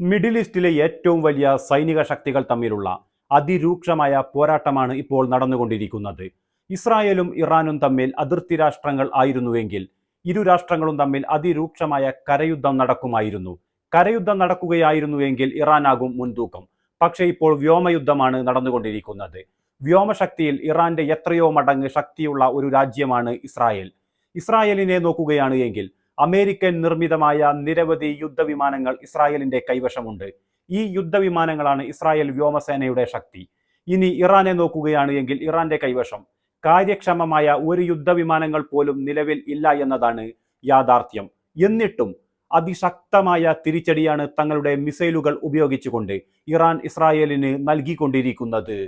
Middle ഈസ്റ്റിലെ ഏറ്റവും വലിയ സൈനിക ശക്തികൾ തമ്മിലുള്ള അതിരൂക്ഷമായ പോരാട്ടമാണ് ഇപ്പോൾ നടന്നുകൊണ്ടിരിക്കുന്നത്. ഇസ്രായേലും ഇറാനും തമ്മിൽ അതിർത്തി രാഷ്ട്രങ്ങൾ ആയിരുന്നുവെങ്കിൽ ഇരു രാഷ്ട്രങ്ങളും തമ്മിൽ അതിരൂക്ഷമായ കരയുദ്ധം നടക്കുമായിരുന്നു. കരയുദ്ധം നടക്കുകയായിരുന്നുവെങ്കിൽ ഇറാനാകും മുൻതൂക്കം. പക്ഷേ ഇപ്പോൾ വ്യോമയുദ്ധമാണ് നടന്നുകൊണ്ടിരിക്കുന്നത്. വ്യോമശക്തിയിൽ ഇറാന്റെ എത്രയോ മടങ്ങ് ശക്തിയുള്ള ഒരു രാജ്യമാണ് ഇസ്രായേൽ. ഇസ്രായേലിനെ നോക്കുകയാണ് എങ്കിൽ അമേരിക്കൻ നിർമ്മിതമായ നിരവധി യുദ്ധവിമാനങ്ങൾ ഇസ്രായേലിന്റെ കൈവശമുണ്ട്. ഈ യുദ്ധവിമാനങ്ങളാണ് ഇസ്രായേൽ വ്യോമസേനയുടെ ശക്തി. ഇനി ഇറാനെ നോക്കുകയാണ് എങ്കിൽ ഇറാന്റെ കൈവശം. കാര്യക്ഷമമായ ഒരു യുദ്ധവിമാനങ്ങൾ പോലും നിലവിൽ ഇല്ല എന്നതാണ് യാഥാർത്ഥ്യം. എന്നിട്ടും അതിശക്തമായ തിരിച്ചടിയാണ് തങ്ങളുടെ മിസൈലുകൾ ഉപയോഗിച്ചുകൊണ്ട് ഇറാൻ ഇസ്രായേലിന് നൽകിക്കൊണ്ടിരിക്കുന്നത്.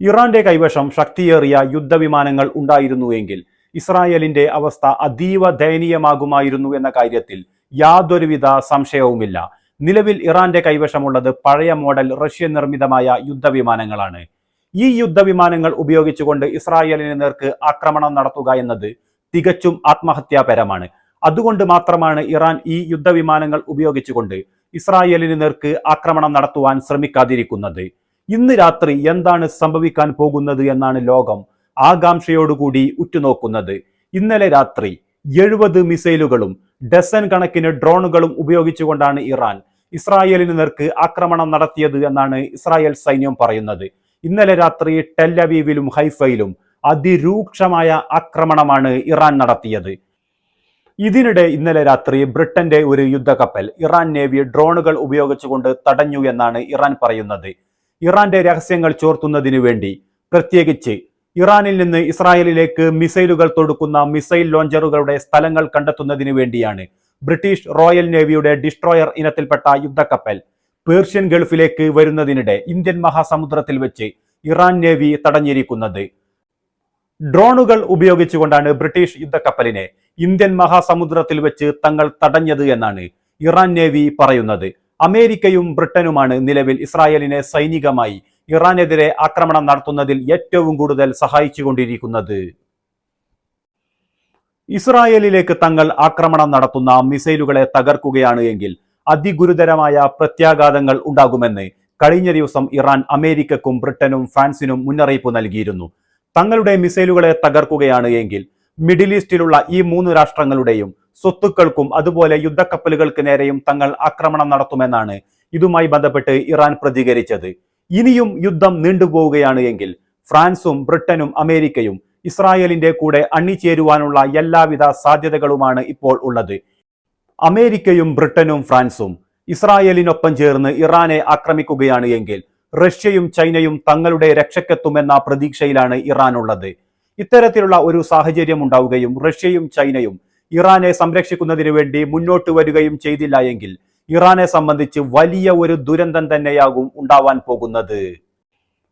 ഇറാന്റെ കൈവശം ശക്തിയേറിയ യുദ്ധവിമാനങ്ങൾ ഉണ്ടായിരുന്നുവെങ്കിൽ ഇസ്രായേലിന്റെ അവസ്ഥ അതീവ ദയനീയമാകുമായിരുന്നു എന്ന കാര്യത്തിൽ യാതൊരുവിധ സംശയവുമില്ല. നിലവിൽ ഇറാന്റെ കൈവശമുള്ളത് പഴയ മോഡൽ റഷ്യ നിർമ്മിതമായ യുദ്ധവിമാനങ്ങളാണ്. ഈ യുദ്ധവിമാനങ്ങൾ ഉപയോഗിച്ചുകൊണ്ട് ഇസ്രായേലിന് നേർക്ക് ആക്രമണം നടത്തുക എന്നത് തികച്ചും ആത്മഹത്യാപരമാണ്. അതുകൊണ്ട് മാത്രമാണ് ഇറാൻ ഈ യുദ്ധവിമാനങ്ങൾ ഉപയോഗിച്ചുകൊണ്ട് ഇസ്രായേലിന് നേർക്ക് ആക്രമണം നടത്തുവാൻ ശ്രമിക്കാതിരിക്കുന്നത്. ഇന്ന് രാത്രി എന്താണ് സംഭവിക്കാൻ പോകുന്നത് എന്നാണ് ലോകം ആകാംക്ഷയോടുകൂടി ഉറ്റുനോക്കുന്നത്. ഇന്നലെ രാത്രി എഴുപത് മിസൈലുകളും ഡസൻ കണക്കിന് ഡ്രോണുകളും ഉപയോഗിച്ചുകൊണ്ടാണ് ഇറാൻ ഇസ്രായേലിന് നേർക്ക് ആക്രമണം നടത്തിയത് എന്നാണ് ഇസ്രായേൽ സൈന്യം പറയുന്നത്. ഇന്നലെ രാത്രി ടെല്ലവീവിലും ഹൈഫയിലും അതിരൂക്ഷമായ ആക്രമണമാണ് ഇറാൻ നടത്തിയത്. ഇതിനിടെ ഇന്നലെ രാത്രി ബ്രിട്ടന്റെ ഒരു യുദ്ധക്കപ്പൽ ഇറാൻ നേവി ഡ്രോണുകൾ ഉപയോഗിച്ചുകൊണ്ട് തടഞ്ഞു എന്നാണ് ഇറാൻ പറയുന്നത്. ഇറാന്റെ രഹസ്യങ്ങൾ ചോർത്തുന്നതിനു വേണ്ടി പ്രത്യേകിച്ച് ഇറാനിൽ നിന്ന് ഇസ്രായേലിലേക്ക് മിസൈലുകൾ തൊടുക്കുന്ന മിസൈൽ ലോഞ്ചറുകളുടെ സ്ഥലങ്ങൾ കണ്ടെത്തുന്നതിന് വേണ്ടിയാണ് ബ്രിട്ടീഷ് റോയൽ നേവിയുടെ ഡിസ്ട്രോയർ ഇനത്തിൽപ്പെട്ട യുദ്ധക്കപ്പൽ പേർഷ്യൻ ഗൾഫിലേക്ക് വരുന്നതിനിടെ ഇന്ത്യൻ മഹാസമുദ്രത്തിൽ വെച്ച് ഇറാൻ നേവി തടഞ്ഞിരിക്കുന്നത്. ഡ്രോണുകൾ ഉപയോഗിച്ചുകൊണ്ടാണ് ബ്രിട്ടീഷ് യുദ്ധക്കപ്പലിനെ ഇന്ത്യൻ മഹാസമുദ്രത്തിൽ വെച്ച് തങ്ങൾ തടഞ്ഞത് എന്നാണ് ഇറാൻ നേവി പറയുന്നത്. അമേരിക്കയും ബ്രിട്ടനുമാണ് നിലവിൽ ഇസ്രായേലിനെ സൈനികമായി ഇറാനെതിരെ ആക്രമണം നടത്തുന്നതിൽ ഏറ്റവും കൂടുതൽ സഹായിച്ചുകൊണ്ടിരിക്കുന്നത്. ഇസ്രായേലിലേക്ക് തങ്ങൾ ആക്രമണം നടത്തുന്ന മിസൈലുകളെ തകർക്കുകയാണ് എങ്കിൽ അതിഗുരുതരമായ പ്രത്യാഘാതങ്ങൾ ഉണ്ടാകുമെന്ന് കഴിഞ്ഞ ദിവസം ഇറാൻ അമേരിക്കക്കും ബ്രിട്ടനും ഫ്രാൻസിനും മുന്നറിയിപ്പ് നൽകിയിരുന്നു. തങ്ങളുടെ മിസൈലുകളെ തകർക്കുകയാണ് എങ്കിൽ മിഡിൽ ഈസ്റ്റിലുള്ള ഈ മൂന്ന് രാഷ്ട്രങ്ങളുടെയും സ്വത്തുക്കൾക്കും അതുപോലെ യുദ്ധക്കപ്പലുകൾക്ക് നേരെയും തങ്ങൾ ആക്രമണം നടത്തുമെന്നാണ് ഇതുമായി ബന്ധപ്പെട്ട് ഇറാൻ പ്രതികരിച്ചത്. ഇനിയും യുദ്ധം നീണ്ടുപോവുകയാണ് എങ്കിൽ ഫ്രാൻസും ബ്രിട്ടനും അമേരിക്കയും ഇസ്രായേലിന്റെ കൂടെ അണിചേരുവാനുള്ള എല്ലാവിധ സാധ്യതകളുമാണ് ഇപ്പോൾ ഉള്ളത്. അമേരിക്കയും ബ്രിട്ടനും ഫ്രാൻസും ഇസ്രായേലിനൊപ്പം ചേർന്ന് ഇറാനെ ആക്രമിക്കുകയാണ് എങ്കിൽ റഷ്യയും ചൈനയും തങ്ങളുടെ രക്ഷക്കെത്തുമെന്ന പ്രതീക്ഷയിലാണ് ഇറാൻ ഉള്ളത് ഇത്തരത്തിലുള്ള ഒരു സാഹചര്യം ഉണ്ടാവുകയും റഷ്യയും ചൈനയും ഇറാനെ സംരക്ഷിക്കുന്നതിന് വേണ്ടി മുന്നോട്ട് വരികയും ചെയ്തില്ല ഇറാനെ സംബന്ധിച്ച് വലിയ ഒരു ദുരന്തം തന്നെയാകും ഉണ്ടാവാൻ പോകുന്നത്.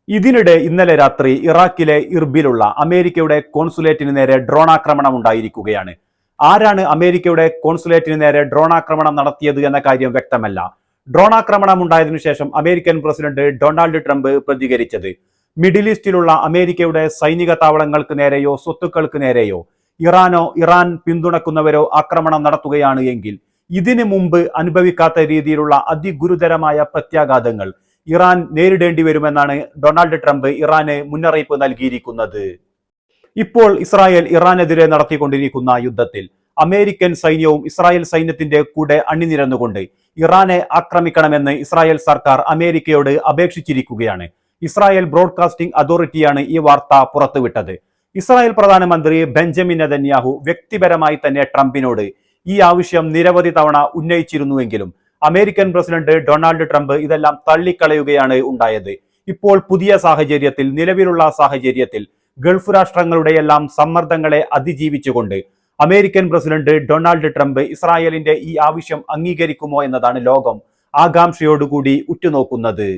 ഇതിനിടെ ഇന്നലെ രാത്രി ഇറാഖിലെ ഇർബിലുള്ള അമേരിക്കയുടെ കോൺസുലേറ്റിന് നേരെ ഡ്രോൺ ആക്രമണം ഉണ്ടായിരിക്കുകയാണ്. ആരാണ് അമേരിക്കയുടെ കോൺസുലേറ്റിന് നേരെ ഡ്രോൺ ആക്രമണം നടത്തിയത് എന്ന കാര്യം വ്യക്തമല്ല. ഡ്രോൺ ആക്രമണം ഉണ്ടായതിനു ശേഷം അമേരിക്കൻ പ്രസിഡന്റ് ഡൊണാൾഡ് ട്രംപ് പ്രതികരിച്ചത്. മിഡിൽ ഈസ്റ്റിലുള്ള അമേരിക്കയുടെ സൈനിക താവളങ്ങൾക്ക് നേരെയോ സ്വത്തുക്കൾക്ക് നേരെയോ ഇറാനോ ഇറാൻ പിന്തുണക്കുന്നവരോ ആക്രമണം നടത്തുകയാണ് എങ്കിൽ ഇതിനു മുമ്പ് അനുഭവിക്കാത്ത രീതിയിലുള്ള അതിഗുരുതരമായ പ്രത്യാഘാതങ്ങൾ ഇറാൻ നേരിടേണ്ടി വരുമെന്നാണ് ഡൊണാൾഡ് ട്രംപ് ഇറാന് മുന്നറിയിപ്പ് നൽകിയിരിക്കുന്നത്. ഇപ്പോൾ ഇസ്രായേൽ ഇറാനെതിരെ നടത്തിക്കൊണ്ടിരിക്കുന്ന യുദ്ധത്തിൽ അമേരിക്കൻ സൈന്യവും ഇസ്രായേൽ സൈന്യത്തിന്റെ കൂടെ അണിനിരന്നുകൊണ്ട് ഇറാനെ ആക്രമിക്കണമെന്ന് ഇസ്രായേൽ സർക്കാർ അമേരിക്കയോട് അപേക്ഷിച്ചിരിക്കുകയാണ്. ഇസ്രായേൽ ബ്രോഡ്കാസ്റ്റിംഗ് അതോറിറ്റിയാണ് ഈ വാർത്ത പുറത്തുവിട്ടത്. ഇസ്രായേൽ പ്രധാനമന്ത്രി ബെഞ്ചമിൻ നെതന്യാഹു വ്യക്തിപരമായി തന്നെ ട്രംപിനോട് ഈ ആവശ്യം നിരവധി തവണ ഉന്നയിച്ചിരുന്നുവെങ്കിലും അമേരിക്കൻ പ്രസിഡന്റ് ഡൊണാൾഡ് ട്രംപ് ഇതെല്ലാം തള്ളിക്കളയുകയാണ് ഉണ്ടായത്. ഇപ്പോൾ പുതിയ സാഹചര്യത്തിൽ നിലവിലുള്ള സാഹചര്യത്തിൽ ഗൾഫ് രാഷ്ട്രങ്ങളുടെയെല്ലാം സമ്മർദ്ദങ്ങളെ അതിജീവിച്ചുകൊണ്ട് അമേരിക്കൻ പ്രസിഡന്റ് ഡൊണാൾഡ് ട്രംപ് ഇസ്രായേലിന്റെ ഈ ആവശ്യം അംഗീകരിക്കുമോ എന്നതാണ് ലോകം ആകാംക്ഷയോടുകൂടി ഉറ്റുനോക്കുന്നത്.